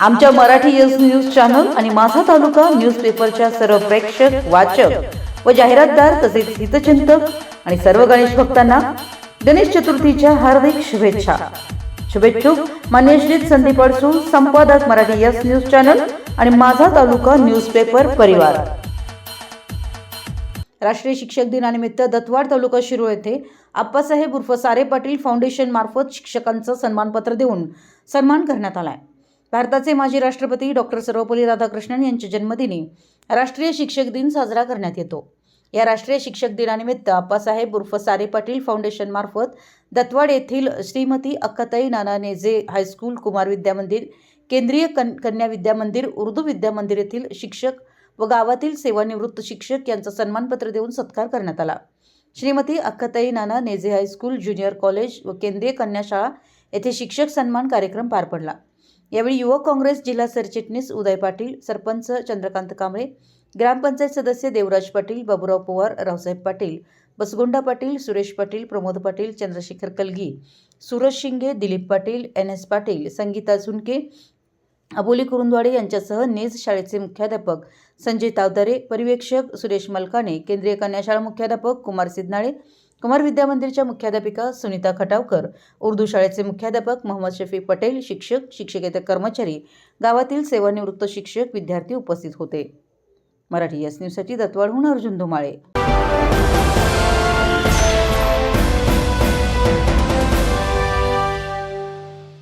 आमच्या Marathi yes news channel आणि माझा तालुका न्यूजपेपरच्या सर्व प्रेक्षक वाचक व जाहिरातदार तसेच हितचिंतक आणि सर्व गणेश भक्तांना गणेश चतुर्थीच्या हार्दिक शुभेच्छा. शुभेच्छुक मान्य श्री संदीप अडसू संपादक मराठी यस न्यूज चॅनल आणि माझा तालुका न्यूजपेपर परिवार. राष्ट्रीय शिक्षक दिनानिमित्त दत्तवाड तालुका शिरूर येथे आप्पासाहेब उर्फ सारे पाटील फाउंडेशन मार्फत शिक्षकांचं सन्मानपत्र देऊन सन्मान करण्यात आलाय. भारताचे माजी राष्ट्रपती डॉक्टर सर्वपल्ली राधाकृष्णन यांच्या जन्मदिनी राष्ट्रीय शिक्षक दिन साजरा करण्यात येतो. या राष्ट्रीय शिक्षक दिनानिमित्त आप्पासाहेब उर्फ सारे पाटील फाउंडेशनमार्फत दत्वाड दत्तवाड येथील श्रीमती अक्काताई नाना नेजे हायस्कूल कुमार विद्या मंदिर केंद्रीय कन कन्या विद्या मंदिर उर्दू विद्या मंदिर येथील शिक्षक व गावातील सेवानिवृत्त शिक्षक यांचा सन्मानपत्र देऊन सत्कार करण्यात आला. Shrimati Akkatai Nana Neje high school junior college व केंद्रीय कन्या शाळा येथे शिक्षक सन्मान कार्यक्रम पार पडला. यावेळी युवक काँग्रेस जिल्हा सरचिटणीस उदय पाटील सरपंच चंद्रकांत कांबळे ग्रामपंचायत सदस्य देवराज पाटील बाबुराव पवार रावसाहेब पाटील बसगोंडा पाटील सुरेश पाटील प्रमोद पाटील चंद्रशेखर कलगी सूरज शिंगे दिलीप पाटील एन एस पाटील संगीता झुणके अबोली कुरुंदवाडे यांच्यासह नेज शाळेचे मुख्याध्यापक संजय तावदारे पर्यवेक्षक सुरेश मलकाने केंद्रीय कन्याशाळा मुख्याध्यापक कुमार सिद्धनाळे कुमार विद्या मंदिरच्या मुख्याध्यापिका सुनीता खटावकर उर्दू शाळेचे मुख्याध्यापक मोहम्मद शफी पटेल शिक्षक शिक्षकेतर कर्मचारी गावातील सेवानिवृत्त शिक्षक विद्यार्थी उपस्थित होते. मराठी यस न्यूजसाठी दत्तवाडहून अर्जुन धुमाळे.